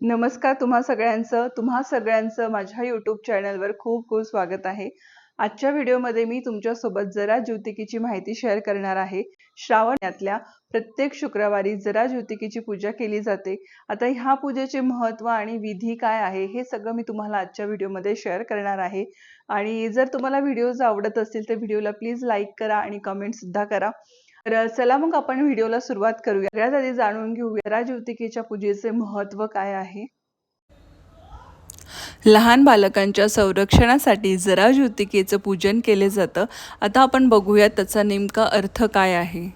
नमस्कार तुम्हा सगळ्यांचं तुम्हा सगळ्यांचं माझ्या यूट्यूब चॅनलवर खूप खूप स्वागत आहे. आजच्या व्हिडिओमध्ये मी तुमच्यासोबत जरा ज्योतिकीची माहिती शेअर करणार आहे. श्रावणातल्या प्रत्येक शुक्रवारी जरा ज्योतिकीची पूजा केली जाते. आता ह्या पूजेचे महत्त्व आणि विधी काय आहे हे सगळं मी तुम्हाला आजच्या व्हिडिओमध्ये शेअर करणार आहे. आणि जर तुम्हाला व्हिडिओज आवडत असतील तर व्हिडिओला प्लीज लाईक करा आणि कमेंटसुद्धा करा. तर चला मग आपण व्हिडिओला सुरुवात करूया. सगळ्यात आधी जाणून घेऊया जरा ज्योतिकेच्या पूजेचे महत्त्व काय आहे? लहान बालकांच्या संरक्षणासाठी जरा ज्योतिकेचं पूजन केले जातं. आता आपण बघूया त्याचा नेमका अर्थ काय आहे.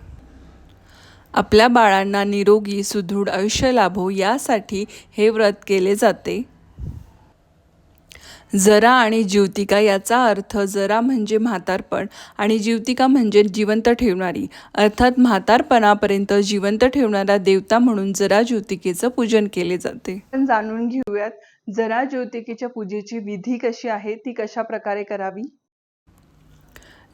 आपल्या बाळांना निरोगी सुदृढ आयुष्य लाभो यासाठी हे व्रत केले जाते. जरा आणि ज्योतिका याचा अर्थ जरा म्हणजे म्हातारपण आणि ज्योतिका म्हणजे जिवंत ठेवणारी. अर्थात म्हातारपणापर्यंत जिवंत ठेवणारा देवता म्हणून जरा ज्योतिकेचं पूजन केले जाते. आपण जाणून घेऊयात जरा ज्योतिकेच्या पूजेची विधी कशी आहे ती कशा प्रकारे करावी?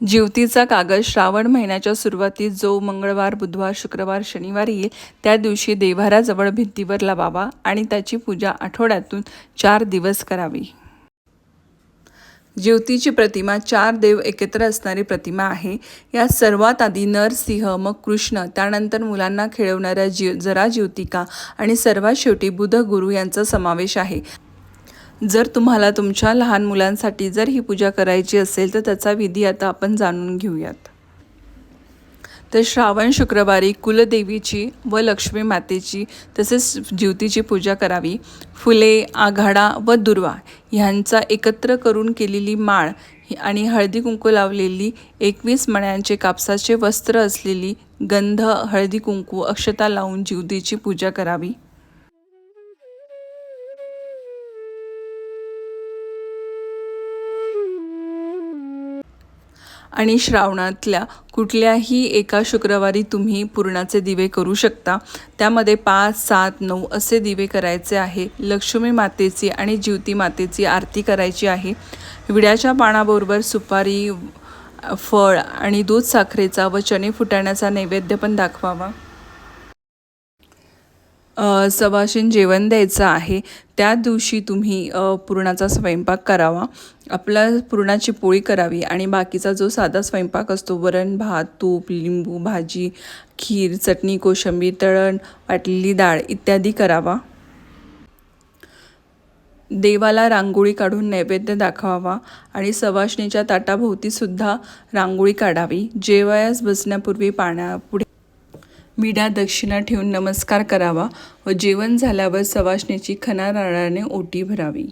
ज्योतीचा कागद श्रावण महिन्याच्या सुरुवातीत जो मंगळवार बुधवार शुक्रवार शनिवार येईल त्या दिवशी देव्हाराजवळ भिंतीवर लावावा आणि त्याची पूजा आठवड्यातून चार दिवस करावी. ज्योतीची प्रतिमा चार देव एकत्र असणारी प्रतिमा आहे. या सर्वात आधी नरसिंह मग कृष्ण त्यानंतर मुलांना खेळवणाऱ्या जीव जरा ज्योतिका आणि सर्वात शेवटी बुध गुरु यांचा समावेश आहे. जर तुम्हाला तुमच्या लहान मुलांसाठी जर ही पूजा करायची असेल तर त्याचा विधी आता आपण जाणून घेऊयात. तर श्रावण शुक्रवारी कुलदेवीची व लक्ष्मी मातेची तसेच ज्योतीची पूजा करावी. फुले आघाडा व दुर्वा ह्यांचा एकत्र करून केलेली माळ आणि हळदी कुंकू लावलेली एकवीस मण्यांचे कापसाचे वस्त्र असलेली गंध हळदी कुंकू अक्षता लावून ज्योतीची पूजा करावी. आणि श्रावणातल्या कुठल्याही एका शुक्रवारी तुम्ही पुरणाचे दिवे करू शकता. त्यामध्ये पाच सात नऊ असे दिवे करायचे आहे. लक्ष्मी मातेची आणि ज्योती मातेची आरती करायची आहे. विड्याच्या पानाबरोबर सुपारी फळ आणि दूध साखरेचा व चणे फुटाण्याचा नैवेद्य पण दाखवावा. सवाशीन जेवण द्यायचं आहे त्या दिवशी तुम्ही पुरणाचा स्वयंपाक करावा. आपला पुरणाची पोळी करावी आणि बाकीचा जो साधा स्वयंपाक असतो वरण भात तूप लिंबू भाजी खीर चटणी कोशंबीर तळण वाटलेली डाळ इत्यादी करावा. देवाला रांगोळी काढून नैवेद्य दाखवावा आणि सवाशणीच्या ताटाभोवतीसुद्धा रांगोळी काढावी. जेवायास बसण्यापूर्वी पाण्यापुढे मिडा दक्षिणा ठेवून नमस्कार करावा व जेवण झाल्यावर सवाशणीची खना ओटी भरावी.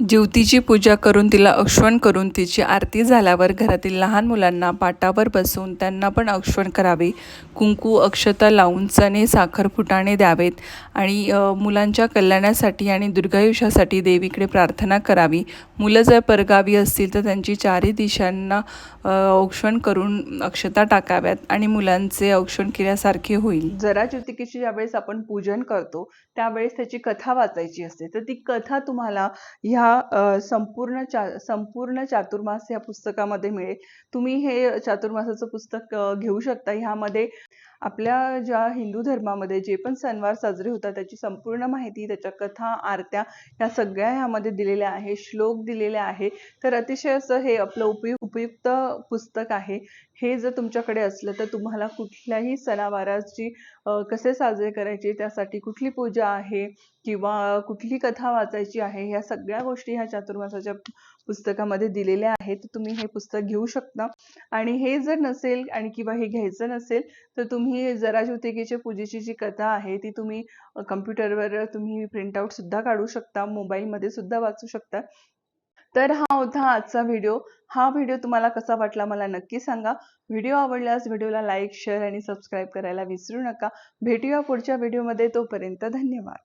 ज्योतीची पूजा करून तिला अक्षवण करून तिची आरती झाल्यावर घरातील लहान मुलांना पाटावर बसवून त्यांना पण अक्षवण करावे. कुंकू अक्षता लावून चणे साखर फुटाणे द्यावेत आणि मुलांच्या कल्याणासाठी आणि दीर्घायुष्यासाठी देवीकडे प्रार्थना करावी. मुलं जर परगावी असतील तर त्यांची चारही दिशांना औक्षण करून अक्षता टाकाव्यात आणि मुलांचे औक्षण केल्यासारखे होईल. जरा ज्योतिकीची ज्यावेळेस आपण पूजन करतो त्यावेळेस त्याची कथा वाचायची असते. तर ती कथा तुम्हाला ह्या संपूर्ण चा संपूर्ण चातुर्मास या पुस्तकामध्ये मिळेल. तुम्ही हे चातुर्मासाचं पुस्तक घेऊ शकता. ह्यामध्ये आपल्या ज्या हिंदू धर्मामध्ये जे पण सणवार साजरे होतात त्याची संपूर्ण माहिती त्याच्या कथा आरत्या ह्या सगळ्या ह्यामध्ये दिलेल्या आहे श्लोक दिलेले आहे. तर अतिशय असं हे आपलं उपयु उपयुक्त पुस्तक आहे. हे जर तुमच्याकडे असलं तर तुम्हाला कुठल्याही सणावाराची कसे साजरे करायचे त्यासाठी कुठली पूजा आहे किंवा कुठली कथा वाचायची आहे ह्या सगळ्या गोष्टी ह्या चातुर्मासाच्या पुस्तकामध्ये दिलेल्या आहेत तुम्ही हे पुस्तक घेऊ शकता. आणि हे जर नसेल आणि किंवा हे घ्यायचं नसेल तर तुम्ही जरा ज्योतिकेच्या पूजेची जी कथा आहे ती तुम्ही कम्प्युटरवर तुम्ही प्रिंटआउट सुद्धा काढू शकता मोबाईलमध्ये सुद्धा वाचू शकता. तर हा होता आजचा व्हिडिओ हा व्हिडिओ तुम्हाला कसा वाटला मला नक्की सांगा. व्हिडिओ आवडल्यास व्हिडिओला लाईक शेअर आणि सबस्क्राईब करायला विसरू नका. भेटूया पुढच्या व्हिडिओमध्ये तोपर्यंत धन्यवाद.